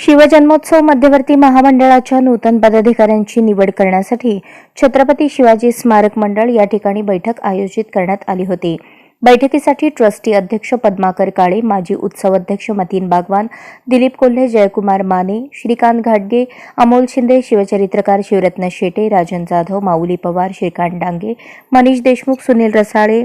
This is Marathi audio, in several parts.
शिवजन्मोत्सव मध्यवर्ती महामंडळाच्या नूतन पदाधिकाऱ्यांची निवड करण्यासाठी छत्रपती शिवाजी स्मारक मंडळ या ठिकाणी बैठक आयोजित करण्यात आली होती. बैठकीसाठी ट्रस्टी अध्यक्ष पद्माकर काळे माजी उत्सव अध्यक्ष मतीन बागवान दिलीप कोल्हे जयकुमार माने श्रीकांत घाटगे अमोल शिंदे शिवचरित्रकार शिवरत्न शेटे राजन जाधव माऊली पवार श्रीकांत डांगे मनीष देशमुख सुनील रसाळे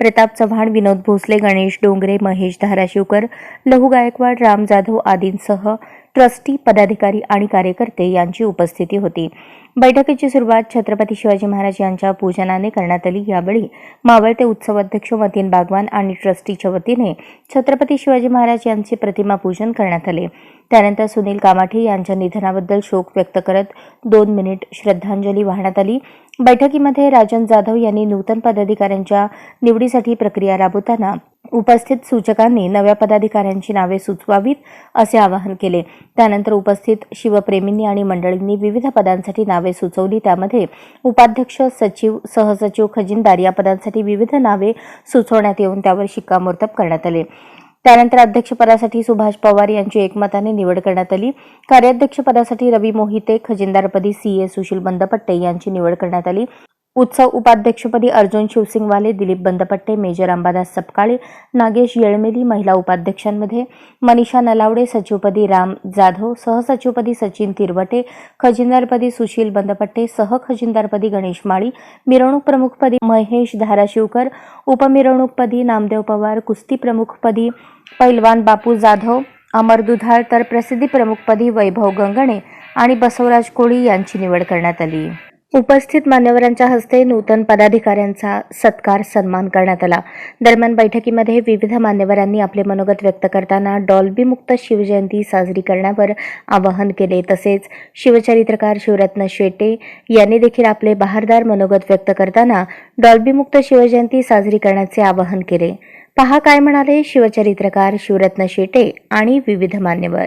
प्रताप चव्हाण विनोद भोसले गणेश डोंगरे महेश धाराशिवकर लहू गायकवाड राम जाधव आदींसह ट्रस्टी पदाधिकारी आणि कार्यकर्ते यांची उपस्थिती होती. बैठकीची सुरुवात छत्रपती शिवाजी महाराज यांच्या पूजनाने करण्यात आली. यावेळी मावळते उत्सव अध्यक्ष मतीन बागवान आणि ट्रस्टीच्या वतीने छत्रपती शिवाजी महाराज यांचे प्रतिमा पूजन करण्यात आले. त्यानंतर सुनील कामाठे यांच्या निधनाबद्दल शोक व्यक्त करत दोन मिनिट श्रद्धांजली वाहण्यात आली. बैठकीमध्ये राजन जाधव यांनी नूतन पदाधिकाऱ्यांच्या निवडीसाठी प्रक्रिया राबवताना उपस्थित सूचकांनी नव्या पदाधिकाऱ्यांची नावे सुचवावीत असे आवाहन केले. त्यानंतर उपस्थित शिवप्रेमींनी आणि मंडळींनी विविध पदांसाठी नावे सुचवली. त्यामध्ये उपाध्यक्ष सचिव सहसचिव खजिनदार या पदांसाठी विविध नावे सुचवण्यात येऊन त्यावर शिक्कामोर्तब करण्यात आले. त्यानंतर अध्यक्षपदासाठी सुभाष पवार यांची एकमताने निवड करण्यात आली. कार्याध्यक्षपदासाठी रवी मोहिते खजिनदारपदी सी ए सुशील बंदपट्टे यांची निवड करण्यात आली. उत्सव उपाध्यक्षपदी अर्जुन शिवसिंगवाले दिलीप बंदपट्टे मेजर अंबादास सपकाळे नागेश येळमेली महिला उपाध्यक्षांमध्ये मनीषा नलावडे सचिवपदी राम जाधव सहसचिवपदी सचिन तिरवटे खजिनदारपदी सुशील बंदपट्टे सहखजिनदारपदी गणेश माळी मिरवणूक प्रमुखपदी महेश धाराशिवकर उपमिरवणूकपदी नामदेव पवार कुस्ती प्रमुखपदी पैलवान बापू जाधव अमर दुधाळ तर प्रसिद्धी प्रमुखपदी वैभव गंगणे आणि बसवराज कोळी यांची निवड करण्यात आली. उपस्थित मान्यवरांच्या हस्ते नूतन पदाधिकाऱ्यांचा सत्कार सन्मान करण्यात आला. दरम्यान बैठकीमध्ये विविध मान्यवरांनी आपले मनोगत व्यक्त करताना डॉल्बी मुक्त शिवजयंती साजरी करण्यावर आवाहन केले. तसेच शिवचरित्रकार शिवरत्न शेटे यांनी देखील आपले बहारदार मनोगत व्यक्त करताना डॉल्बी मुक्त शिवजयंती साजरी करण्याचे आवाहन केले. पहा काय म्हणाले शिवचरित्रकार शिवरत्न शेटे आणि विविध मान्यवर.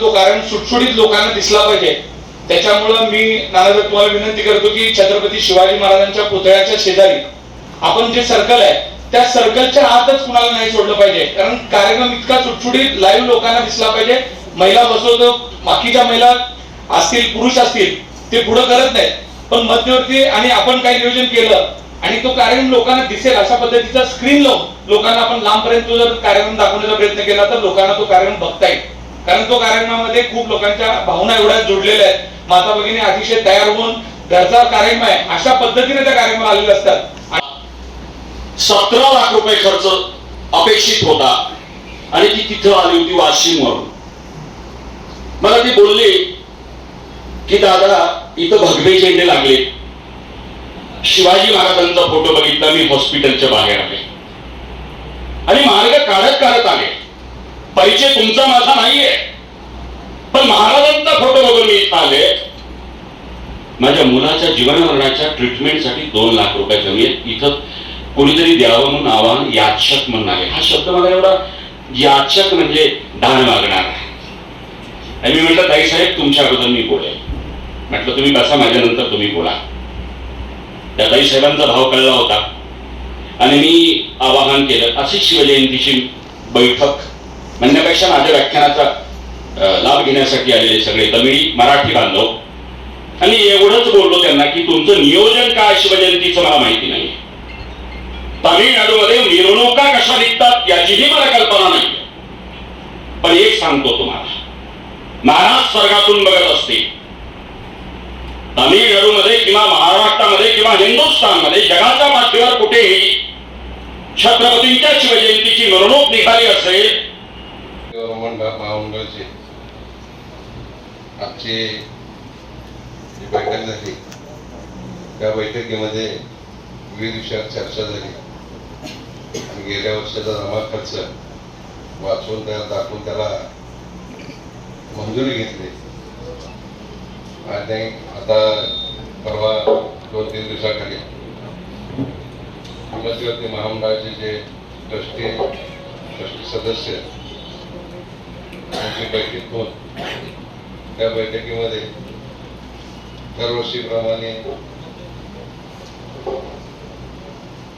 तो कारण सुटसुटीत लोकांना दिसला पाहिजे. त्याच्यामुळं मी नानासाहेब तुम्हाला विनंती करतो की छत्रपती शिवाजी महाराजांच्या पुतळ्याच्या शेजारी आपण जे सर्कल आहे त्या सर्कलच्या आतच कुणाला नाही सोडलं पाहिजे. कारण कार्यक्रम इतका सुटसुटीत लाईव्ह लोकांना दिसला पाहिजे. महिला बसवतो बाकीच्या महिला असतील पुरुष असतील ते पुढे करत नाहीत. पण मध्यवर्ती आणि आपण काही नियोजन केलं आणि तो कार्यक्रम लोकांना दिसेल अशा पद्धतीचा स्क्रीन लावून लोकांना आपण लांबपर्यंत जर कार्यक्रम दाखवण्याचा प्रयत्न केला तर लोकांना तो कार्यक्रम बघता येईल. कारण तो कार्यक्रमामध्ये खूप लोकांच्या भावना एवढ्या जोडलेल्या आहेत. माता भगिनी अतिशय तयार होऊन घरचा कार्यक्रम आहे. अशा पद्धतीने त्या कार्यक्रम आलेले असतात. सतरा लाख रुपये खर्च अपेक्षित होता. आणि ती तिथं आली होती वाशिम वरून मला ती बोलली की दादा इथं भगवे झेंडे लागले. शिवाजी महाराजांचा फोटो बघितला मी हॉस्पिटलच्या बाहेर आले आणि मार्ग काढत काढत आले. परिचय तुमचा माझा नाहीये. पण महाराजांचा आले माझ्या मुलाच्या जीवनमरणाच्या ट्रीटमेंटसाठी दोन लाख रुपये कमी आहेत. इथं कोणीतरी द्यावं म्हणून आव्हान याचक म्हणून आले. हा शब्द मला एवढा याचक म्हणजे दान मागणार आणि मी म्हटलं ताई साहेब तुमच्या अगोदर मी बोलेल म्हटलं तुम्ही बसा माझ्यानंतर तुम्ही बोला. त्या ताई साहेबांचा भाव कळला होता. आणि मी आवाहन केलं अशी शिवजयंतीची बैठक. म्हणण्यापेक्षा माझ्या व्याख्यानाचा लाभ घेण्यासाठी आलेले सगळे तमिळी मराठी बांधव. आणि एवढंच बोललो त्यांना की तुमचं नियोजन काय शिवजयंतीचं मला माहिती नाही. तामिळनाडूमध्ये मिरवणुका कशा निघतात याचीही मला कल्पना नाही. पण एक सांगतो तुम्हाला. महाराज स्वर्गातून बघत असते. तामिळनाडूमध्ये किंवा महाराष्ट्रामध्ये किंवा हिंदुस्थानमध्ये जगाच्या पाठीवर कुठेही छत्रपतींच्या शिवजयंतीची मिरवणूक निघाली असेल. आमचे जी बैठक झाली त्या बैठकीमध्ये विविध विषयावर चर्चा झाली. आणि गेल्या वर्षाचा जमा खर्च वाचून त्याला दाखवून त्याला मंजुरी घेतली. आणि आता परवा दोन तीन दिवसाखाली मध्यवर्ती महामंडळाचे जे ट्रस्टी ट्रस्टी सदस्य त्यांची बैठक होऊन त्या बैठकीमध्ये दरवर्षीप्रमाणे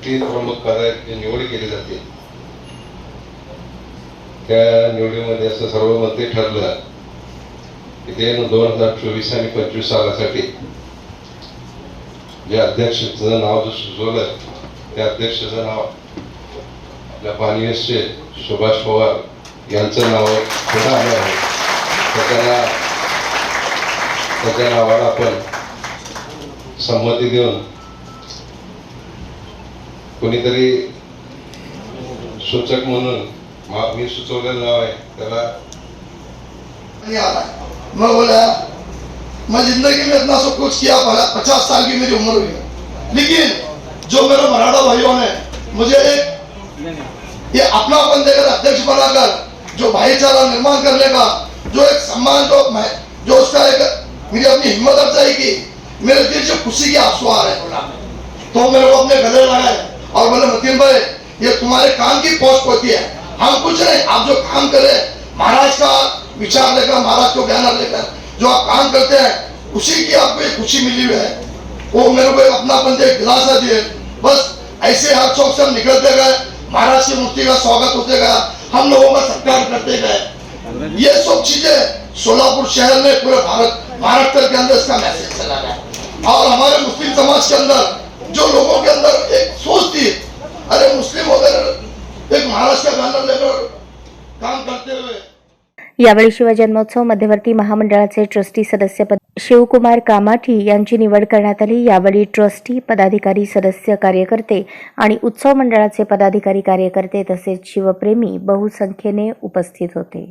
तीन प्रमुख पदाची निवड केली जाते. त्या निवडीमध्ये असं सर्वमते ठरलं की ते दोन हजार चोवीस आणि पंचवीस सालासाठी जे अध्यक्षाचं नाव जो सुचवलं त्या अध्यक्षाचं नाव आपल्या पानियसचे सुभाष पवार यांचं नाव पुढे आलं आहे. त्याच्या नाव आपण संमती कोणीतरी सूचक म्हणून मी सुचवलेलं मैं बोला मैं ज़िंदगी में इतना सब कुछ किया पचास साल की मेरी उम्र हुई। लेकिन जो मेरे मराठा भाइयों ने मुझे एक ये अपनापन देकर अध्यक्ष बनाकर, जो भाईचारा निर्माण करने का, जो एक सम्मान, जो मैं जो उसका एक मेरी अपनी हिम्मत अफजाई की मेरे दिल से खुशी के आँसू आ रहे हैं। तो मेरे को अपने गले लगाए और बोले, मतीन भाई, ये तुम्हारे काम की पोस्ट होती है। हम कुछ नहीं, आप जो काम करे महाराज का विचार लेकर, महाराज को ज्ञान लेकर, जो आप काम करते हैं, उसी की आपको एक खुशी मिली हुई है। वो मेरे को अपना अपनापन दे, दिलासा दिए बस ऐसे हर चौक से हम निकलते गए। महाराज की मूर्ति का स्वागत होते गया। हम लोगों का सत्कार करते गए। ये सब चीज़ें सोलापुर शहर में पूरे भारत महाराष्ट्र के अंदर इसका मैसेज चला रहा है और हमारे मुस्लिम समाज के अंदर जो लोगों के अंदर एक सोच थी अरे मुस्लिम हो वगैरह एक महाराष्ट्र का बैनर लेकर काम करते हुए। यावेळी शिवजन्मोत्सव मध्यवर्ती महामंडळाचे ट्रस्टी सदस्यपद शिवकुमार कामाठी यांची निवड करण्यात आली. यावेळी ट्रस्टी पदाधिकारी सदस्य कार्यकर्ते आणि उत्सव मंडळाचे पदाधिकारी कार्यकर्ते तसेच शिवप्रेमी बहुसंख्येने उपस्थित होते.